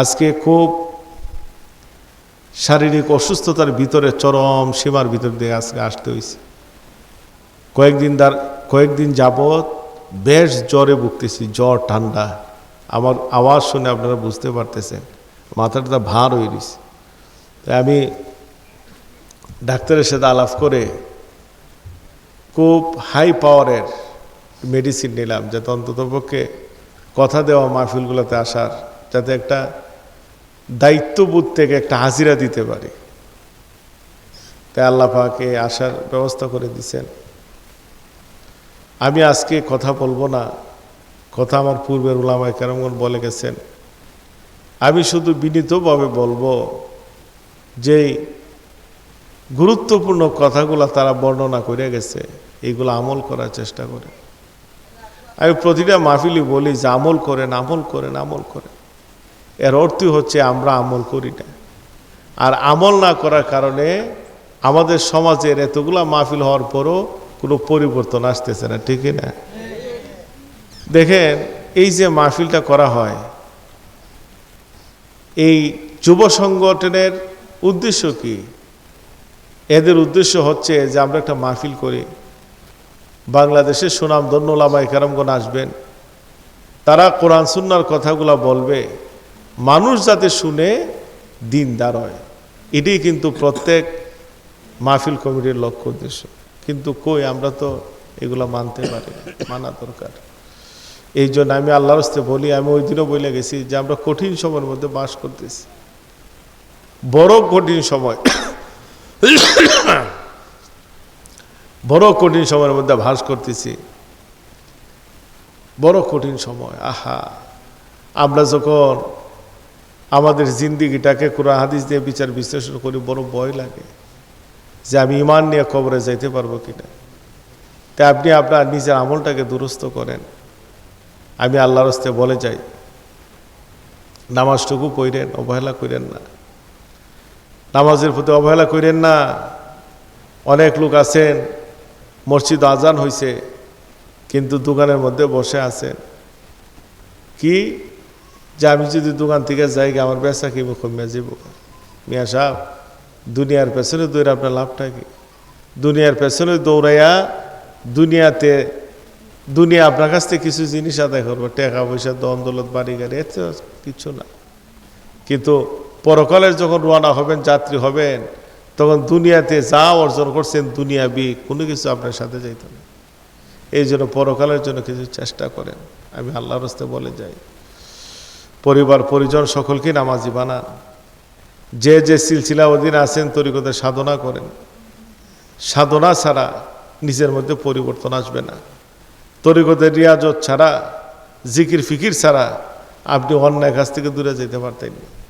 আজকে খুব শারীরিক অসুস্থতার ভিতরে, চরম সীমার ভিতর দিয়ে আজকে আসতে হয়েছে কয়েকদিন দার কয়েকদিন যাবৎ বেশ জ্বরে ভুগতেছি, জ্বর, ঠান্ডা। আমার আওয়াজ শুনে আপনারা বুঝতে পারতেছেন, মাথাটা ভার হয়ে গেছে তাই আমি ডাক্তারের সাথে আলাপ করে খুব হাই পাওয়ারের মেডিসিন নিলাম, যাতে অন্ততপক্ষে কথা দেওয়া মাহফিলগুলোতে আসার, যাতে একটা দায়িত্ববোধ থেকে একটা হাজিরা দিতে পারি। তাই আল্লাহ পাকে আসার ব্যবস্থা করে দিছেন। আমি আজকে কথা বলব না, কথা আমার পূর্বের ওলামায় কেরমগণ বলে গেছেন। আমি শুধু বিনীতভাবে বলব যে গুরুত্বপূর্ণ কথাগুলো তারা বর্ণনা করে গেছে, এইগুলো আমল করার চেষ্টা করে। আমি প্রতিটা মাহফিলি বলি যে আমল করেন আমল করেন আমল করেন। এর অর্থই হচ্ছে আমরা আমল করি না। আর আমল না করার কারণে আমাদের সমাজের এতগুলা মাহফিল হওয়ার পরও কোনো পরিবর্তন আসতেছে না, ঠিকই না? দেখেন, এই যে মাহফিলটা করা হয়, এই যুব সংগঠনের উদ্দেশ্য কি? এদের উদ্দেশ্য হচ্ছে যে আমরা একটা মাহফিল করি। বাংলাদেশের সুনাম ধন্যলামাই কারামগণ আসবেন, তারা কোরআন, সুন্নার কথাগুলা বলবে। মানুষ যাতে শুনে, দিনদার হয়। এটাই কিন্তু প্রত্যেক মাহফিল কমিটির লক্ষ্য উদ্দেশ্য। কিন্তু কই, আমরা তো এগুলো মানতে পারি মানা দরকার। এই জন্য আমি আল্লাহর হস্তে বলি, আমি ওই দিনও বলে গেছি যে আমরা কঠিন সময়ের মধ্যে বাস করতেছি। বড় কঠিন সময়। বড় কঠিন সময়ের মধ্যে ভাস করতেছি। বড় কঠিন সময়, আহা। আমরা যখন আমাদের জিন্দিগিটাকে কোরআন হাদিস দিয়ে বিচার বিশ্লেষণ করি, বড় ভয় লাগে যে আমি ইমান নিয়ে কবরে যাইতে পারব কিনা। তাই আপনি আপনার নিজের আমলটাকে দুরস্ত করেন। আমি আল্লাহর হস্তে বলে যাই, নামাজটুকু পড়েন, অবহেলা করেন না। নামাজের প্রতি অবহেলা করেন না। অনেক লোক আছেন, মসজিদ আজান হয়েছে কিন্তু দোকানের মধ্যে বসে আছেন। কি? যে আমি যদি দোকান থেকে যাই আমার বেচা কি কমিয়া যাব মিয়া সাহেব, দুনিয়ার পেছনে দৌড়ে আপনার লাভটা কি? দুনিয়ার পেছনে দৌড়াইয়া দুনিয়াতে, দুনিয়া আপনার কাছ থেকে কিছু জিনিস আদায় করব, টাকা পয়সা দন দৌলত, বাড়ি গাড়ি, এতে কিছু না। কিন্তু পরকালের যখন রোয়ানা হবেন, যাত্রী হবেন, তখন দুনিয়াতে যা অর্জন করছেন দুনিয়া বি কোনো কিছু আপনার সাথে যাইত না। এই জন্য পরকালের জন্য কিছু চেষ্টা করেন। আমি আল্লাহর হস্তে বলে যাই। পরিবার, পরিজন সকলকে নামাজি বানান। যে যে সিলসিলা অধীন আছেন, তরিকতে সাধনা করেন। সাধনা ছাড়া নিজের মধ্যে পরিবর্তন আসবে না। তরিকতের রিয়াজত ছাড়া জিকির ফিকির ছাড়া আপনি অন্যায় কাছ থেকে দূরে যেতে পারতেন। না